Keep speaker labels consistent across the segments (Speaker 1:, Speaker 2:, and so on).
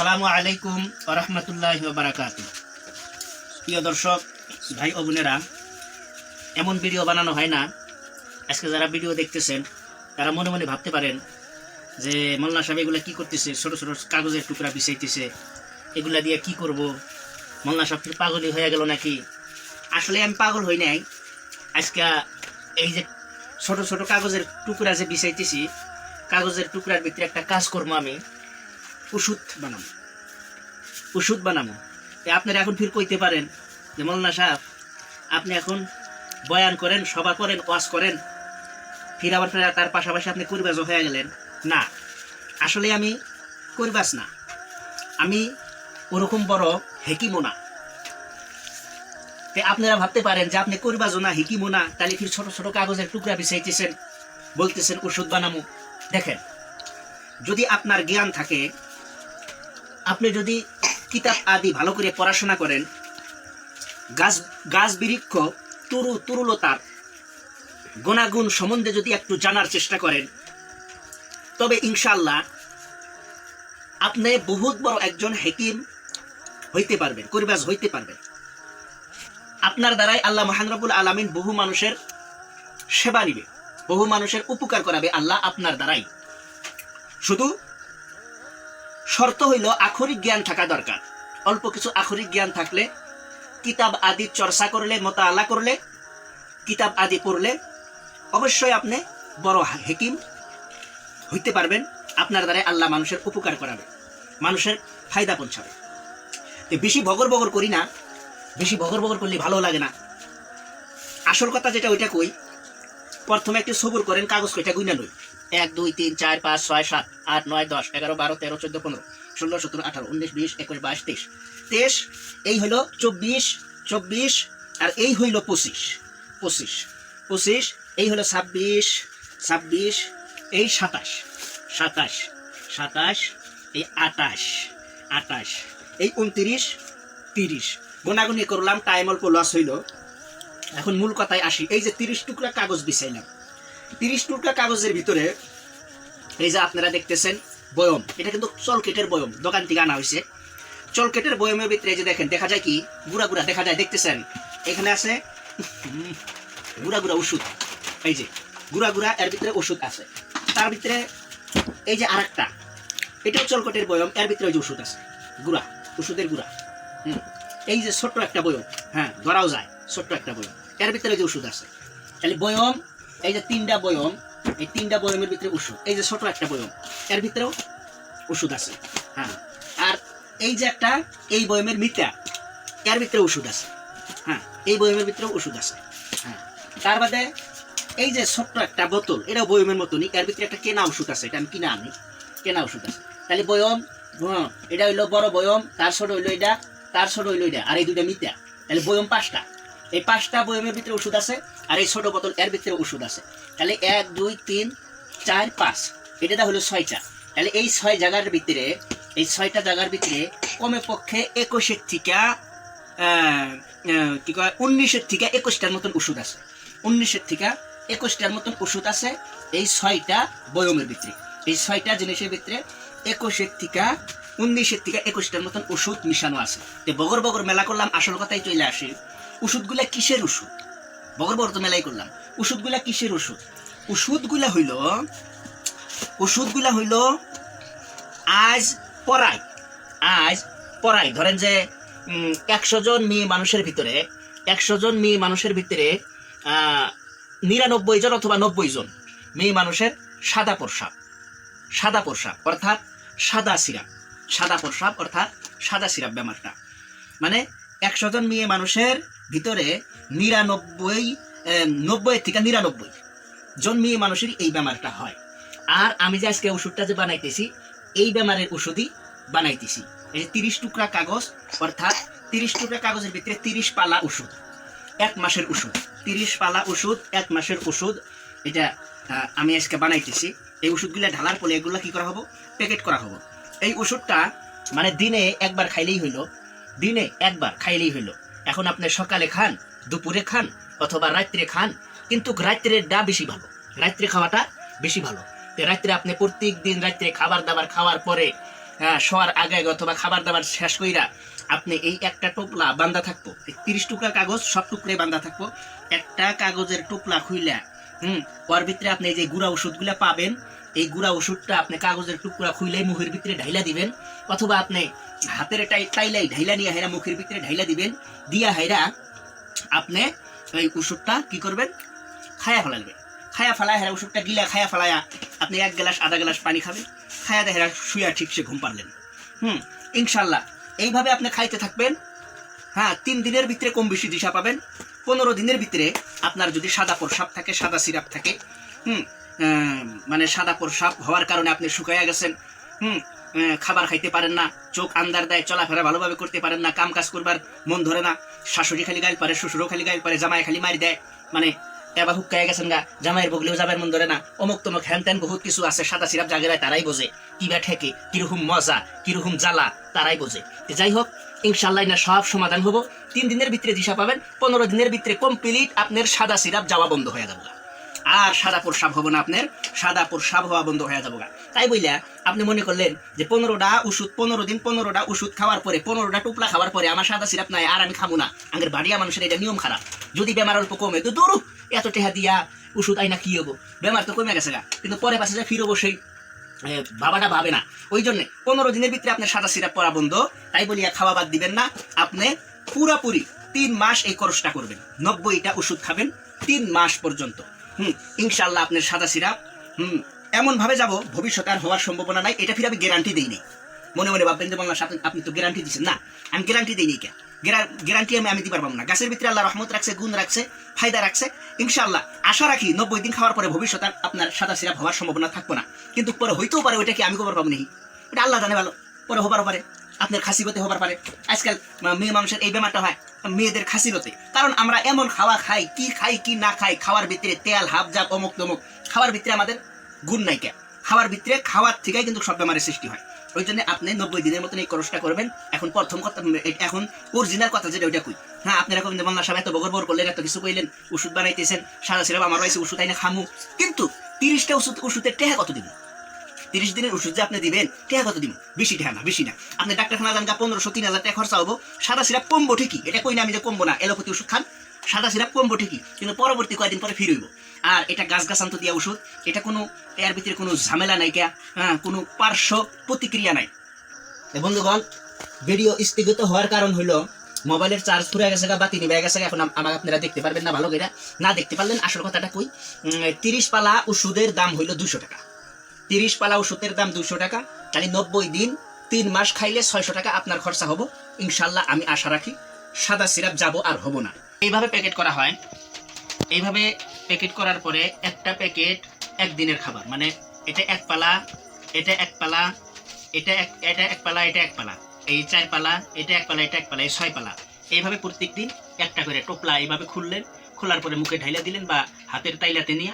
Speaker 1: সালামু আলাইকুম রহমতুল্লাহ বারাকাত প্রিয় দর্শক ভাই ও বোনেরা এমন ভিডিও বানানো হয় না আজকে যারা ভিডিও দেখতেছেন তারা মনে মনে ভাবতে পারেন যে মোল্লা সাহেব এগুলো কী করতেছে ছোটো ছোটো কাগজের টুকরা বিছাইতেছে এগুলা দিয়ে কি করব মোল্লা সাহেব পাগলই হয়ে গেল নাকি আসলে আমি পাগল হই নাই আজকে এই যে ছোট ছোট কাগজের টুকরা যে বিছাইতেছি কাগজের টুকরার ভিতরে একটা কাজ করবো আমি ওষুধ বানাবো ওষুধ বানাবো আপনারা এখন ফির কইতে পারেন যে মোল্লা সাহেব আপনি এখন বয়ান করেন সভা করেন ওয়াজ করেন ফির আবার তার পাশাপাশি আপনি করিবাজ হয়ে গেলেন না আসলে আমি কুরবাস না আমি ওরকম বড় হেকিমো না আপনারা ভাবতে পারেন যে আপনি করিবাজও না হেকিমো না তাহলে ফির ছোট ছোট কাগজের টুকরা বিছাইতেছেন বলতেছেন ওষুধ বানামু দেখেন যদি আপনার জ্ঞান থাকে আপনি যদি কিতাব আদি ভালো করে পড়াশোনা করেন গাছ গাছ বৃক্ষ তরু তরুলতার গুণাগুণ সম্বন্ধে যদি একটু জানার চেষ্টা করেন তবে ইনশাল্লাহ আপনি বহুত বড় একজন হেকিম হইতে পারবেন করিবাজ হইতে পারবেন আপনার দ্বারাই আল্লাহ মহানরবুল আলমিন বহু মানুষের সেবা নিবে বহু মানুষের উপকার করাবে আল্লাহ আপনার দ্বারাই শুধু শর্ত হইল আখরিক জ্ঞান থাকা দরকার অল্প কিছু আখরিক জ্ঞান থাকলে কিতাব আদি চর্চা করলে মোতালা করলে কিতাব আদি পড়লে অবশ্যই আপনি বড় হেকিম হইতে পারবেন আপনার দ্বারা আল্লাহ মানুষের উপকার করাবে মানুষের ফায়দা পৌঁছাবে বেশি ভগর বগর করি না বেশি ভগর বগর করলে ভালো লাগে না আসল কথা যেটা ওইটা কই প্রথমে একটু সবুর করেন কাগজ কইটা গুইনা নই এক দুই তিন চার পাঁচ ছয় সাত আট নয় দশ এগারো বারো তেরো চোদ্দো পনেরো ষোলো সতেরো আঠারো উনিশ বিশ একুশ বাইশ তেইশ তেইশ এই হইল চব্বিশ চব্বিশ আর এই হইল পঁচিশ পঁচিশ পঁচিশ এই হলো ছাব্বিশ ছাব্বিশ এই সাতাশ সাতাশ সাতাশ এই আটাশ আটাশ এই উনত্রিশ তিরিশ গোনাগুনি করলাম টাইম অল্প লস হইল এখন মূল কথায় আসি এই যে তিরিশ টুকরা কাগজ বিছাইলাম তিরিশ টুকরা কাগজের ভিতরে এই যে আপনারা দেখতেছেন বয়ম এটা কিন্তু চলকেটের বয়ম দোকান থেকে আনা হয়েছে চলকেটের বয়মের ভিতরে যে দেখেন দেখা যায় কি গুড়া গুড়া দেখা যায় দেখতেছেন এখানে আছে গুড়া গুড়া ওষুধ এই যে গুড়া গুড়া এর ভিতরে ওষুধ আছে তার ভিতরে এই যে আরেকটা এটাও চলকটের বয়ম এর ভিতরে ওই যে ওষুধ আছে গুড়া ওষুধের গুড়া হুম এই যে ছোট্ট একটা বয়ম হ্যাঁ ধরাও যায় ছোট্ট একটা বয়ম এর ভিতরে যে ওষুধ আছে তাহলে বয়ম এই যে তিনটা বয়ম এই তিনটা বয়মের ভিতরে ওষুধ এই যে ছোট একটা বয়ম এর ভিতরেও ওষুধ আছে হ্যাঁ আর এই যে একটা এই বয়মের মিতা এর ভিতরে ওষুধ আছে হ্যাঁ এই বয়মের ভিতরেও ওষুধ আছে হ্যাঁ তার বাদে এই যে ছোট্ট একটা বোতল এটা বয়মের মতনই এর ভিতরে একটা কেনা ওষুধ আছে এটা আমি কিনা আনি কেনা ওষুধ আছে তাহলে বয়ম হ্যাঁ এটা হইলো বড় বয়ম তার ছোট হইলো এটা তার ছোট হইলো এটা আর এই দুইটা মিতা তাহলে বয়ম পাঁচটা এই পাঁচটা বয়মের ভিতরে ওষুধ আছে আর এই ছোটো বোতল এর ভিতরে ওষুধ আছে তাহলে এক দুই তিন চার পাঁচ এটা তাহলে ছয়টা তাহলে এই ছয় জায়গার ভিতরে এই ছয়টা জায়গার ভিতরে কমে পক্ষে একুশের থেকে কি কয় উনিশের থেকে একুশটার মতন ওষুধ আছে উনিশের থেকে একুশটার মতন ওষুধ আছে এই ছয়টা বয়মের ভিতরে এই ছয়টা জিনিসের ভিতরে একুশের থেকে উনিশের থেকে একুশটার মতন ওষুধ মিশানো আছে তো বগর বগর মেলা করলাম আসল কথাই চলে আসে ওষুধগুলা কিসের ওষুধ বগর বগর তো মেলাই করলাম ওষুধগুলা কিসের ওষুধ ওষুধগুলা হইল ওষুধগুলা হইল আজ পড়াই আজ পড়াই ধরেন যে একশো জন মেয়ে মানুষের ভিতরে একশো জন মেয়ে মানুষের ভিতরে নিরানব্বই জন অথবা নব্বই জন মেয়ে মানুষের সাদা প্রসাব সাদা প্রসাব অর্থাৎ সাদা সিরাপ সাদা প্রসাব অর্থাৎ সাদা সিরাপ ব্যাপারটা মানে একশো জন মেয়ে মানুষের ভিতরে নিরানব্বই নব্বই থেকে নিরানব্বই জন মেয়ে মানুষের এই ব্যামারটা হয় আর আমি যে আজকে ওষুধটা যে বানাইতেছি এই ব্যামারের ওষুধই বানাইতেছি এই যে তিরিশ টুকরা কাগজ অর্থাৎ তিরিশ টুকরা কাগজের ভিতরে তিরিশ পালা ওষুধ এক মাসের ওষুধ তিরিশ পালা ওষুধ এক মাসের ওষুধ এটা আমি আজকে বানাইতেছি এই ওষুধগুলো ঢালার ফলে এগুলো কী করা হবো প্যাকেট করা হবো এই ওষুধটা মানে দিনে একবার খাইলেই হইলো দিনে একবার খাইলেই হইলো এখন আপনি সকালে খান দুপুরে খান অথবা রাত্রে খান কিন্তু রাত্রের ডা বেশি ভালো রাত্রে খাওয়াটা বেশি ভালো রাত্রে আপনি প্রত্যেক দিন রাত্রে খাবার দাবার খাওয়ার পরে হ্যাঁ শোয়ার আগে অথবা খাবার দাবার শেষ কইরা আপনি এই একটা টোপলা বান্ধা থাকবো এই তিরিশ টুকরা কাগজ সব টুকরে বান্ধা থাকবো একটা কাগজের টোপলা খুইলা হুম ওর ভিতরে আপনি যে গুঁড়া ওষুধগুলো পাবেন এই গুঁড়া ওষুধটা আপনি কাগজের টুকরা খুইলাই মুখের ভিতরে ঢাইলা দিবেন অথবা আপনি হাতের টাইলাই ঢাইলা নিয়ে হাইরা মুখের ভিতরে ঢাইলা দিবেন দিয়া হাইরা আপনি এই ওষুধটা কি করবেন খায়া ফেলাবেন খায়া ফেলায় হেরা ওষুধটা গিলা খায়া ফেলায়া আপনি এক গ্লাস আধা গ্লাস পানি খাবেন খায়া দেহেরা শুয়া ঠিকসে ঘুম পারলেন হুম ইনশাল্লাহ এইভাবে আপনি খাইতে থাকবেন হ্যাঁ তিন দিনের ভিতরে কম বেশি দিশা পাবেন পনেরো দিনের ভিতরে আপনার যদি সাদা প্রসাব থাকে সাদা সিরাপ থাকে হুম মানে সাদা সাপ হওয়ার কারণে আপনি শুকাইয়া গেছেন হুম খাবার খাইতে পারেন না চোখ আন্দার দেয় চলাফেরা ভালোভাবে করতে পারেন না কাম কাজ করবার মন ধরে না শাশুড়ি খালি গাইল পারে শ্বশুরও খালি গাইল পারে জামাই খালি মারি দেয় মানে এবার হুক হুক্কায় গেছেন গা জামাইয়ের বগলেও যাবার মন ধরে না অমুক তমুক হ্যান ত্যান বহুত কিছু আছে সাদা সিরাপ জাগেরায় তারাই বোঝে কিবা ঠেকে কিরকম মজা কিরকম জ্বালা তারাই বোঝে যাই হোক ইনশাল্লাহ না সব সমাধান হবো তিন দিনের ভিতরে দিশা পাবেন পনেরো দিনের ভিতরে কমপ্লিট আপনার সাদা সিরাপ যাওয়া বন্ধ হয়ে যাবে আর সাদা প্রস্রাব হবো না আপনার সাদা প্রস্রাব হওয়া বন্ধ হয়ে যাবো তাই বইলা আপনি মনে করলেন যে পনেরোটা ওষুধ পনেরো দিন পনেরোটা ওষুধ খাওয়ার পরে পনেরোটা টুপলা খাওয়ার পরে আমার সাদা সিরাপ নাই আর আমি খাবো না আগের বাড়িয়া মানুষের এটা নিয়ম খারাপ যদি বেমার অল্প কমে তো দূর এত টেহা দিয়া ওষুধ আইনা কি হবো বেমার তো কমে গেছে গা কিন্তু পরে পাশে যা ফিরবো সেই বাবাটা ভাবে না ওই জন্য পনেরো দিনের ভিতরে আপনার সাদা সিরাপ পরা বন্ধ তাই বলিয়া খাওয়া বাদ দিবেন না আপনি পুরাপুরি তিন মাস এই খরচটা করবেন নব্বইটা ওষুধ খাবেন তিন মাস পর্যন্ত হুম ইনশাল্লাহ আপনার সাদা সিরাপ হুম এমনভাবে যাবো ভবিষ্যতে আর হওয়ার সম্ভাবনা নাই এটা ফিরে আমি গ্যারান্টি দিইনি মনে মনে ভাববেন যে বাংলা সাথে আপনি তো গ্যারান্টি দিচ্ছেন না আমি গ্যারান্টি দিইনি কে গ্যারান্টি আমি আমি দিতে পারবো না গাছের ভিতরে আল্লাহ রহমত রাখছে গুণ রাখছে ফায়দা রাখছে ইনশাল্লাহ আশা রাখি নব্বই দিন খাওয়ার পরে ভবিষ্যতে আপনার সাদা সিরাপ হওয়ার সম্ভাবনা থাকবো না কিন্তু পরে হইতেও পারে ওইটা কি আমি খবর পাবো নেই এটা আল্লাহ জানে ভালো পরে হবার পারে আপনার খাসি খাসিগতে হবার পারে আজকাল মেয়ে মানুষের এই বেমারটা হয় মেয়েদের খাসি খাসিগতে কারণ আমরা এমন খাওয়া খাই কি খাই কি না খাই খাওয়ার ভিতরে তেল হাবজাব অমুক তমুক খাওয়ার ভিতরে আমাদের গুণ নাই কে খাওয়ার ভিতরে খাওয়ার থেকেই কিন্তু সব বেমারের সৃষ্টি হয় ওই জন্য আপনি নব্বই দিনের মতন এই কোর্সটা করবেন এখন প্রথম কথা এখন অরিজিনাল কথা যেটা ওইটা কই হ্যাঁ আপনি এরকম মোল্লা সাহেব এত বগর বর করলেন এত কিছু কইলেন ওষুধ বানাইতেছেন সারা সিরাপ আমার রয়েছে ওষুধ আইনে খামু কিন্তু তিরিশটা ওষুধ ওষুধের টেহা কত দিবেন তিরিশ দিনের ওষুধ যে আপনি দিবেন টেহা কত দিব বেশি টেহা না বেশি না আপনি ডাক্তারখানা যান গা পনেরোশো তিন হাজার টাকা খরচা হবো সাদা সিরাপ কমবো ঠিকই এটা কই না আমি যে কমবো না এলোপতি ওষুধ খান সাদা সিরাপ কমবো ঠিকই কিন্তু পরবর্তী কয়েকদিন পরে ফিরইব আর এটা গাছ গাছান্ত দিয়া ওষুধ এটা কোনো এর ভিতরে কোনো ঝামেলা নাই কেয়া হ্যাঁ কোনো পার্শ্ব প্রতিক্রিয়া নাই বন্ধুগণ ভিডিও স্থগিত হওয়ার কারণ হলো মোবাইলের চার্জ ফুরে গেছে বা তিনি বেড়ে গেছে এখন আমাকে আপনারা দেখতে পারবেন না ভালো করে না দেখতে পারলেন আসল কথাটা কই তিরিশ পালা ওষুধের দাম হইলো দুশো টাকা তিরিশ পালা ওষুধের দাম দুশো টাকা তাহলে নব্বই দিন তিন মাস খাইলে ছয়শো টাকা আপনার খরচা হবো ইনশাল্লাহ আমি আশা রাখি সাদা সিরাপ যাব আর হবো না এইভাবে প্যাকেট করা হয় এইভাবে প্যাকেট করার পরে একটা প্যাকেট একদিনের খাবার মানে এটা এক পালা এটা এক পালা এটা এক এটা এক পালা এটা এক পালা এই চার পালা এটা এক পালা এটা এক পালা এই ছয় পালা এইভাবে প্রত্যেক দিন একটা করে টোপলা এইভাবে খুললেন খোলার পরে মুখে ঢাইলা দিলেন বা হাতের তাইলাতে নিয়ে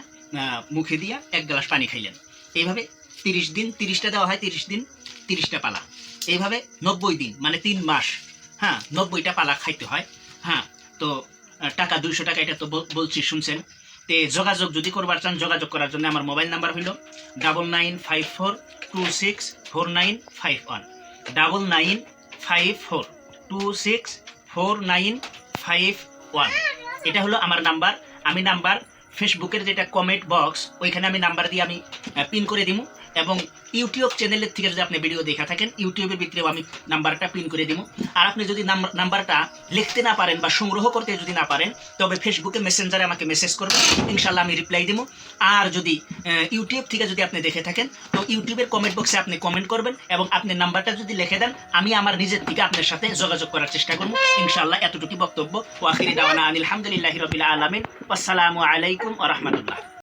Speaker 1: মুখে দিয়া এক গ্লাস পানি খাইলেন এইভাবে তিরিশ দিন তিরিশটা দেওয়া হয় তিরিশ দিন তিরিশটা পালা এইভাবে নব্বই দিন মানে তিন মাস হ্যাঁ নব্বইটা পালা খাইতে হয় হ্যাঁ তো টাকা দুইশো টাকা এটা তো বলছি শুনছেন তে যোগাযোগ যদি করবার চান যোগাযোগ করার জন্য আমার মোবাইল নাম্বার হইল double nine five four two six four nine five one double nine five four two six four nine five one এটা হলো আমার নাম্বার আমি নাম্বার ফেসবুকের যেটা কমেন্ট বক্স ওইখানে আমি নাম্বার দিয়ে আমি পিন করে দিব এবং ইউটিউব চ্যানেলের থেকে যদি আপনি ভিডিও দেখা থাকেন ইউটিউবের ভিতরেও আমি নাম্বারটা পিন করে দিব আর আপনি যদি নাম্বারটা লিখতে না পারেন বা সংগ্রহ করতে যদি না পারেন তবে ফেসবুকে মেসেঞ্জারে আমাকে মেসেজ করবেন ইনশাল্লাহ আমি রিপ্লাই দিব আর যদি ইউটিউব থেকে যদি আপনি দেখে থাকেন তো ইউটিউবের কমেন্ট বক্সে আপনি কমেন্ট করবেন এবং আপনি নাম্বারটা যদি লিখে দেন আমি আমার নিজের থেকে আপনার সাথে যোগাযোগ করার চেষ্টা করব ইনশাল্লাহ এতটুকু বক্তব্য ওয়াখিরি আনিল আলহামদুলিল্লাহ রবিল আলমিন আসসালামু আলাইকুম রহমতুল্লাহ